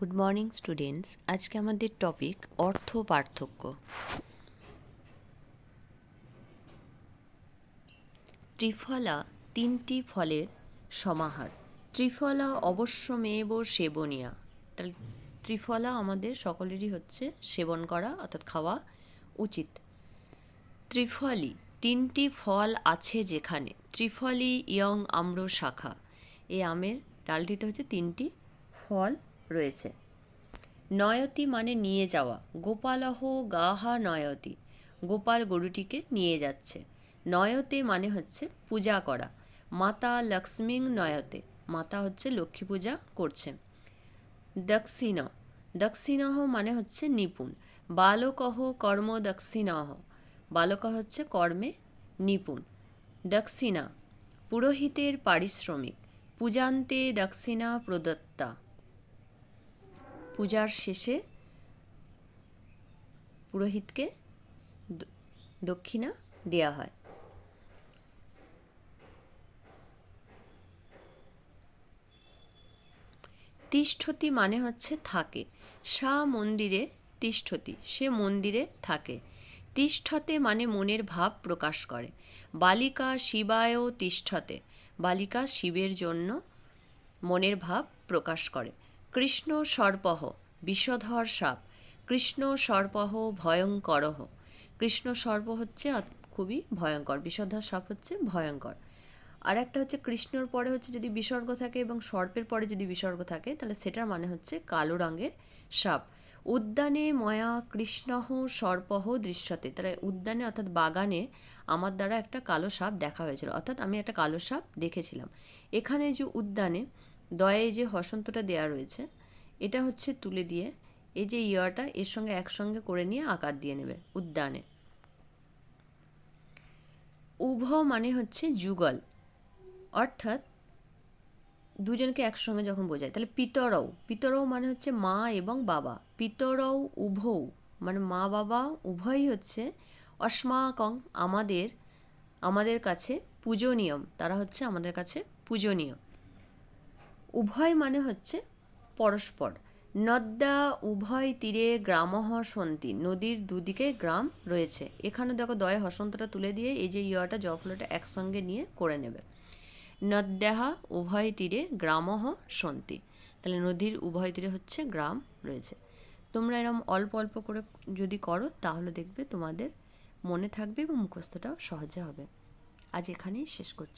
Good morning students আজকে আমাদের topic অর্থ পার্থক্য। ত্রিফলা তিনটি ফলের সমাহার। ত্রিফলা অবশ্য অবশ্যমেব সেবনীয়া। তাহলে ত্রিফলা আমাদের সকলেরই হচ্ছে সেবন করা, অর্থাৎ খাওয়া উচিত। ত্রিফলি, তিনটি ফল আছে যেখানে। ত্রিফলি, ইয়ং, আম্র শাখা। এই আমের ডালটিতে হচ্ছে তিনটি ফল রয়েছে। নয়তি মানে নিয়ে যাওয়া। গোপালহ গাহা নয়তি। গোপাল গরুটিকে নিয়ে যাচ্ছে। নয়তে মানে হচ্ছে পূজা করা। মাতা লক্ষ্মীং নয়তে। মাতা হচ্ছে লক্ষ্মী পূজা করছে। দক্ষিণ। দক্ষিণহ মানে হচ্ছে নিপুণ। বালকহ কর্ম দক্ষিণহ। বালক হচ্ছে কর্মে নিপুণ। দক্ষিণা। পুরোহিতের পারিশ্রমিক। পূজান্তে দক্ষিণা প্রদত্তা। পূজার শেষে পুরোহিতকে দক্ষিণা দেয়া হয়। তিষ্ঠতি মানে হচ্ছে থাকে। সা মন্দিরে তিষ্ঠতি, সে মন্দিরে থাকে। তিষ্ঠতে মানে মনের ভাব প্রকাশ করে। বালিকা শিবায়ও তিষ্ঠতে। বালিকা শিবের জন্য মনের ভাব প্রকাশ করে। কৃষ্ণ সর্পহ বিষধর সাপ। কৃষ্ণ সর্পহ ভয়ঙ্করহ। কৃষ্ণ সর্প হচ্ছে খুবই ভয়ঙ্কর। বিষধর সাপ হচ্ছে ভয়ঙ্কর। আর একটা হচ্ছে কৃষ্ণর পরে হচ্ছে যদি বিসর্গ থাকে এবং সর্পের পরে যদি বিসর্গ থাকে, তাহলে সেটার মানে হচ্ছে কালো রঙের সাপ। উদ্যানে ময়া কৃষ্ণহ সর্পহ দৃশ্যতে। তাহলে উদ্যানে অর্থাৎ বাগানে আমার দ্বারা একটা কালো সাপ দেখা হয়েছিল। অর্থাৎ আমি একটা কালো সাপ দেখেছিলাম। এখানে যে উদ্যানে দয়ে যে হসন্তটা দেয়া রয়েছে, এটা হচ্ছে তুলে দিয়ে এই যে ইয়াটা এর সঙ্গে একসঙ্গে করে নিয়ে আকার দিয়ে নেবে উদ্যানে। উভ মানে হচ্ছে যুগল। অর্থাৎ দুজনকে একসঙ্গে যখন বোঝায়, তাহলে পিতরও পিতরও মানে হচ্ছে মা এবং বাবা। পিতরও উভৌ মানে মা বাবা উভয়ই হচ্ছে অস্মাকং আমাদের আমাদের কাছে পূজনীয়ম, তারা হচ্ছে আমাদের কাছে পূজনীয়। উভয় মানে হচ্ছে পরস্পর। নদ্যা উভয় তীরে গ্রামহ সন্তি, নদীর দুদিকে গ্রাম রয়েছে। এখানে দেখো দয় হসন্তটা তুলে দিয়ে এই যে ইয়াটা জফলটা একসঙ্গে নিয়ে করে নেবে। নদ্যাহা উভয় তীরে গ্রামহ সন্তি, তাহলে নদীর উভয় তীরে হচ্ছে গ্রাম রয়েছে। তোমরা এরম অল্প অল্প করে যদি করো, তাহলে দেখবে তোমাদের মনে থাকবে এবং মুখস্থটাও সহজে হবে। আজ এখানেই শেষ করছি।